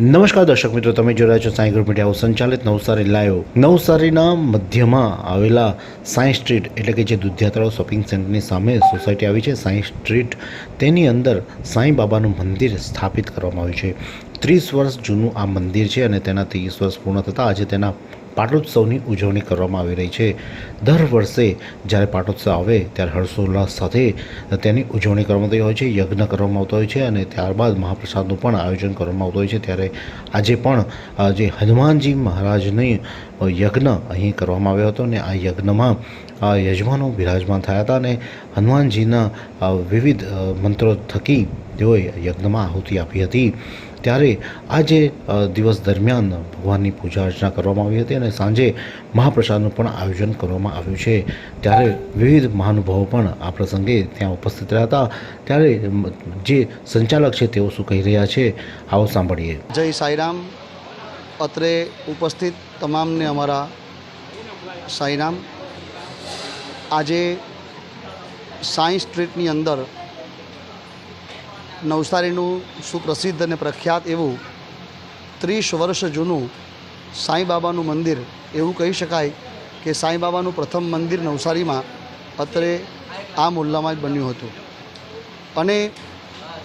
નમસ્કાર દર્શક મિત્રો, તમે જોઈ છો સાંઈ ગ્રુપ મીડિયા. સંચાલિત નવસારી લાઈવ. નવસારીના મધ્યમાં આવેલા સાંઈ સ્ટ્રીટ એટલે કે જે દુધિયા શોપિંગ સેન્ટરની સામે સોસાયટી આવી છે, સાંઈ સ્ટ્રીટ, તેની અંદર સાંઈ બાબાનું મંદિર સ્થાપિત કરવામાં આવ્યું છે. ત્રીસ વર્ષ જૂનું આ મંદિર છે અને તેના ત્રીસ વર્ષ પૂર્ણ થતાં આજે તેના પાટોત્સવની ઉજવણી કરવામાં આવી રહી છે. દર વર્ષે જ્યારે પાટોત્સવ આવે, ત્યારે હર્ષોલ્લાસ સાથે તેની ઉજવણી કરવામાં આવતી હોય છે, યજ્ઞ કરવામાં આવતો હોય છે અને ત્યારબાદ મહાપ્રસાદનું પણ આયોજન કરવામાં આવતું હોય છે. ત્યારે આજે પણ જે હનુમાનજી મહારાજની યજ્ઞ અહીં કરવામાં આવ્યો હતો અને આ યજ્ઞમાં યજમાનો બિરાજમાન થયા હતા અને હનુમાનજીના વિવિધ મંત્રો થકી તેઓએ યજ્ઞમાં આહુતિ આપી હતી. ત્યારે આજે દિવસ દરમિયાન ભગવાનની પૂજા અર્ચના કરવામાં આવી હતી અને સાંજે મહાપ્રસાદનું પણ આયોજન કરવામાં આવ્યું છે. ત્યારે વિવિધ મહાનુભાવો પણ આ પ્રસંગે ત્યાં ઉપસ્થિત રહ્યા હતા. ત્યારે જે સંચાલક છે તેઓ શું કહી રહ્યા છે, આવો સાંભળીએ. જય સાંઈરામ. અત્રે ઉપસ્થિત તમામને અમારા સાંઈરામ આજે સાંઈ સ્ટ્રીટની અંદર નવસારીનું સુપ્રસિદ્ધ અને પ્રખ્યાત એવું ત્રીસ વર્ષ જૂનું સાંઈ બાબાનું મંદિર, એવું કહી શકાય કે સાંઈ બાબાનું પ્રથમ મંદિર નવસારીમાં અત્રે આ મુલ્લામાં જ બન્યું હતું. અને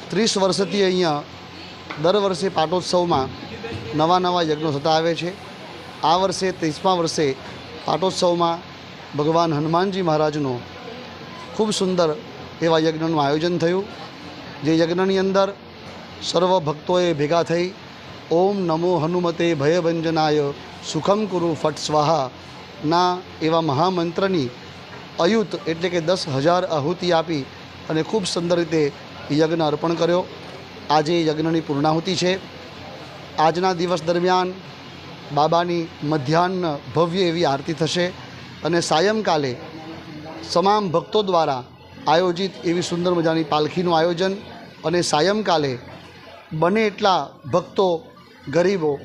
ત્રીસ વર્ષથી અહીંયા દર વર્ષે પાટોત્સવમાં નવા નવા યજ્ઞો થતા આવે છે. આ વર્ષે, ત્રીસમા વર્ષે પાટોત્સવમાં ભગવાન હનુમાનજી મહારાજનો ખૂબ સુંદર એવા યજ્ઞનું આયોજન થયું. જે યજ્ઞની અંદર સર્વ ભક્તોએ ભેગા થઈ ઓમ નમો હનુમતે ભયભંજનાય સુખમ કુરુ ફટ સ્વાહા ના એવા મહામંત્રની અયુત એટલે કે દસ હજાર આહુતિ આપી અને ખૂબ સુંદર રીતે યજ્ઞ અર્પણ કર્યો. આજે યજ્ઞની પૂર્ણાહુતિ છે. આજના દિવસ દરમિયાન બાબાની મધ્યાહ્ન ભવ્ય એવી આરતી થશે. અને સાયંકાલે તમામ ભક્તો દ્વારા આયોજિત એવી સુંદર મજાની પાલખીનું આયોજન અને સાયંકાલે બને એટલા ભક્તો, ગરીબો,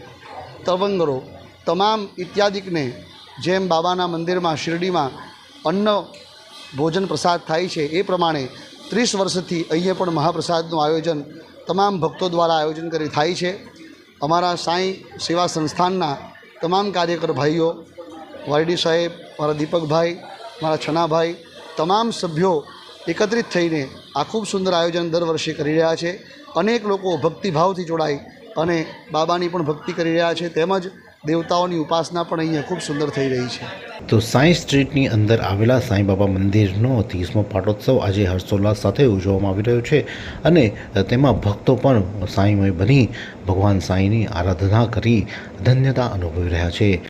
તવંગરો તમામ ઇત્યાદિકને જેમ બાબાના મંદિરમાં, શિરડીમાં અન્ન ભોજન પ્રસાદ થાય છે એ પ્રમાણે ત્રીસ વર્ષથી અહીંયા પણ મહાપ્રસાદનું આયોજન તમામ ભક્તો દ્વારા આયોજન કરી થાય છે. અમારા સાંઈ સેવા સંસ્થાનના તમામ કાર્યકર ભાઈઓ વાયડી સાહેબ મારા દીપકભાઈ, મારા છનાભાઈ, તમામ સભ્યો એકત્રિત થઈને આ ખૂબ સુંદર આયોજન દર વર્ષે કરી રહ્યા છે. અનેક લોકો ભક્તિભાવથી જોડાઈ અને બાબાની પણ ભક્તિ કરી રહ્યા છે. તેમજ દેવતાઓની ઉપાસના પણ અહીંયા ખૂબ સુંદર થઈ રહી છે. તો સાંઈ સ્ટ્રીટની અંદર આવેલા સાંઈ બાબા મંદિરનો ત્રીસમો પાટોત્સવ આજે હર્ષોલ્લાસ સાથે ઉજવવામાં આવી રહ્યો છે અને તેમાં ભક્તો પણ સાંઈમય બની ભગવાન સાંઈની આરાધના કરી ધન્યતા અનુભવી રહ્યા છે.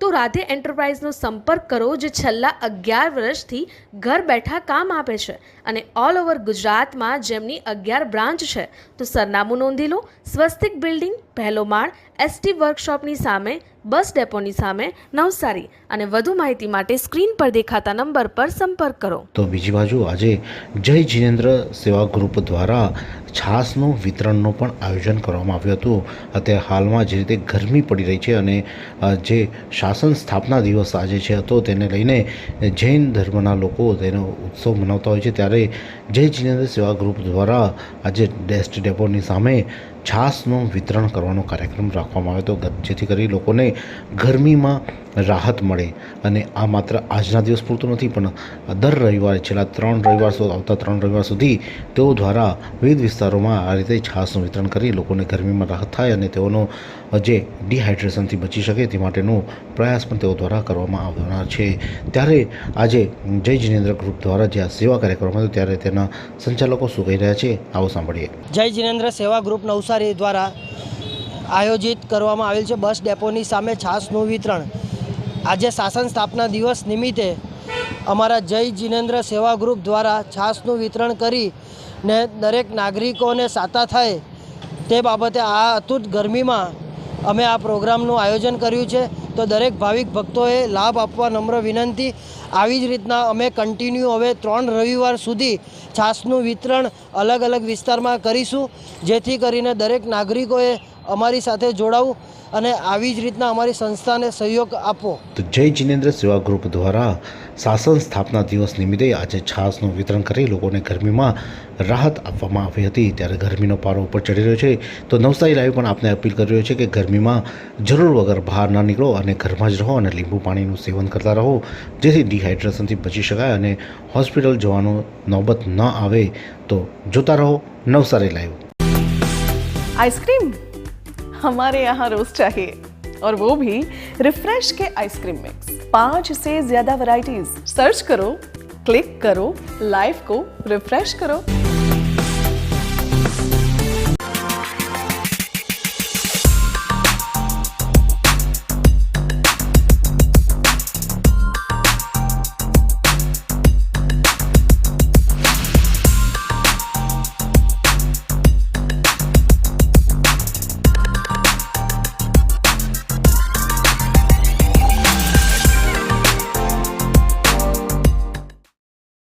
તો રાધે એન્ટરપ્રાઇઝનો સંપર્ક કરો જે છેલ્લા અગિયાર વર્ષથી ઘર બેઠા કામ આપે છે અને ઓલ ઓવર ગુજરાતમાં જેમની અગિયાર બ્રાન્ચ છે. તો સરનામું નોંધી લો, સ્વસ્તિક બિલ્ડિંગ પહેલો માળ એસટી વર્કશોપની સામે બસ ડેપોની સામે નવસારી. અને વધુ માહિતી માટે સ્ક્રીન પર દેખાતા નંબર પર સંપર્ક કરો. તો બીજી બાજુ આજે જય જીનેન્દ્ર સેવા ગ્રુપ દ્વારા છાસનું વિતરણનું પણ આયોજન કરવામાં આવ્યું હતું. અત્યારે હાલમાં જે રીતે ગરમી પડી રહી છે અને જે શાસન સ્થાપના દિવસ આજે છે હતો તેને લઈને જૈન ધર્મના લોકો તેનો ઉત્સવ મનાવતા હોય છે. ત્યારે જય જીનેન્દ્ર સેવા ગ્રુપ દ્વારા આજે ડેસ્ટ ડેપોની સામે છાસનું વિતરણ કરવાનો કાર્યક્રમ રાખવામાં આવ્યો હતો. જેથી કરી લોકોને ગરમીમાં રાહત મળે અને આ માત્ર આજના દિવસ પૂરતું નથી, પણ દર રવિવારે, છેલ્લા ત્રણ રવિવાર સુધી, આવતા ત્રણ રવિવાર સુધી તેઓ દ્વારા વિવિધ વિસ્તારોમાં આ રીતે છાસનું વિતરણ કરી લોકોને ગરમીમાં રાહત થાય અને તેઓનો જે ડિહાઇડ્રેશનથી બચી શકે તે માટેનો પ્રયાસ પણ તેઓ દ્વારા કરવામાં આવનાર છે. ત્યારે આજે જય જિનેન્દ્ર ગ્રુપ દ્વારા જે આ સેવા કાર્યક્રમ હતો, ત્યારે તેના સંચાલકો શું કહી રહ્યા છે, આવો સાંભળીએ. જય જિનેન્દ્ર સેવા ગ્રુપ નવસારી દ્વારા આયોજિત કરવામાં આવેલ છે બસ ડેપોની સામે છાસનું વિતરણ. આજે શાસન સ્થાપના દિવસ નિમિત્તે અમારા જય જિનેન્દ્ર સેવા ગ્રુપ દ્વારા છાસનું વિતરણ કરી ને દરેક નાગરિકોને સાતા થાય તે બાબતે આ અતૂટ ગરમીમાં અમે આ પ્રોગ્રામનું આયોજન કર્યું છે. તો દરેક ભાવિક ભક્તોએ લાભ આપવા નમ્ર વિનંતી. આવી જ રીતના અમે કન્ટિન્યુ હવે ત્રણ રવિવાર સુધી છાસનું વિતરણ અલગ અલગ વિસ્તારમાં કરીશું, જેથી કરીને દરેક નાગરિકોએ અમારી સાથે જોડાવું અને આવી જ રીતના અમારી સંસ્થાને સહયોગ આપો તો જય જિનેન્દ્ર સેવા ગ્રુપ દ્વારા શાસન સ્થાપના દિવસ નિમિત્તે આજે છાસનું વિતરણ કરી લોકોને ગરમીમાં રાહત આપવામાં આવી હતી. ત્યારે ગરમીનો પારો ઉપર ચડી રહ્યો છે. તો નવસારી લાઈવ પણ આપને અપીલ કરી રહ્યો છે કે ગરમીમાં જરૂર વગર બહાર ન નીકળો અને ઘરમાં જ રહો અને લીંબુ પાણીનું સેવન કરતા રહો, જેથી ડિહાઇડ્રેશનથી બચી શકાય અને હોસ્પિટલ જવાનો નોબત ન આવે તો જોતા રહો નવસારી લાઈવ आइसक्रीम हमारे यहाँ रोज चाहिए और वो भी रिफ्रेश के आइसक्रीम मिक्स पांच से ज्यादा वैरायटीज सर्च करो क्लिक करो लाइफ को रिफ्रेश करो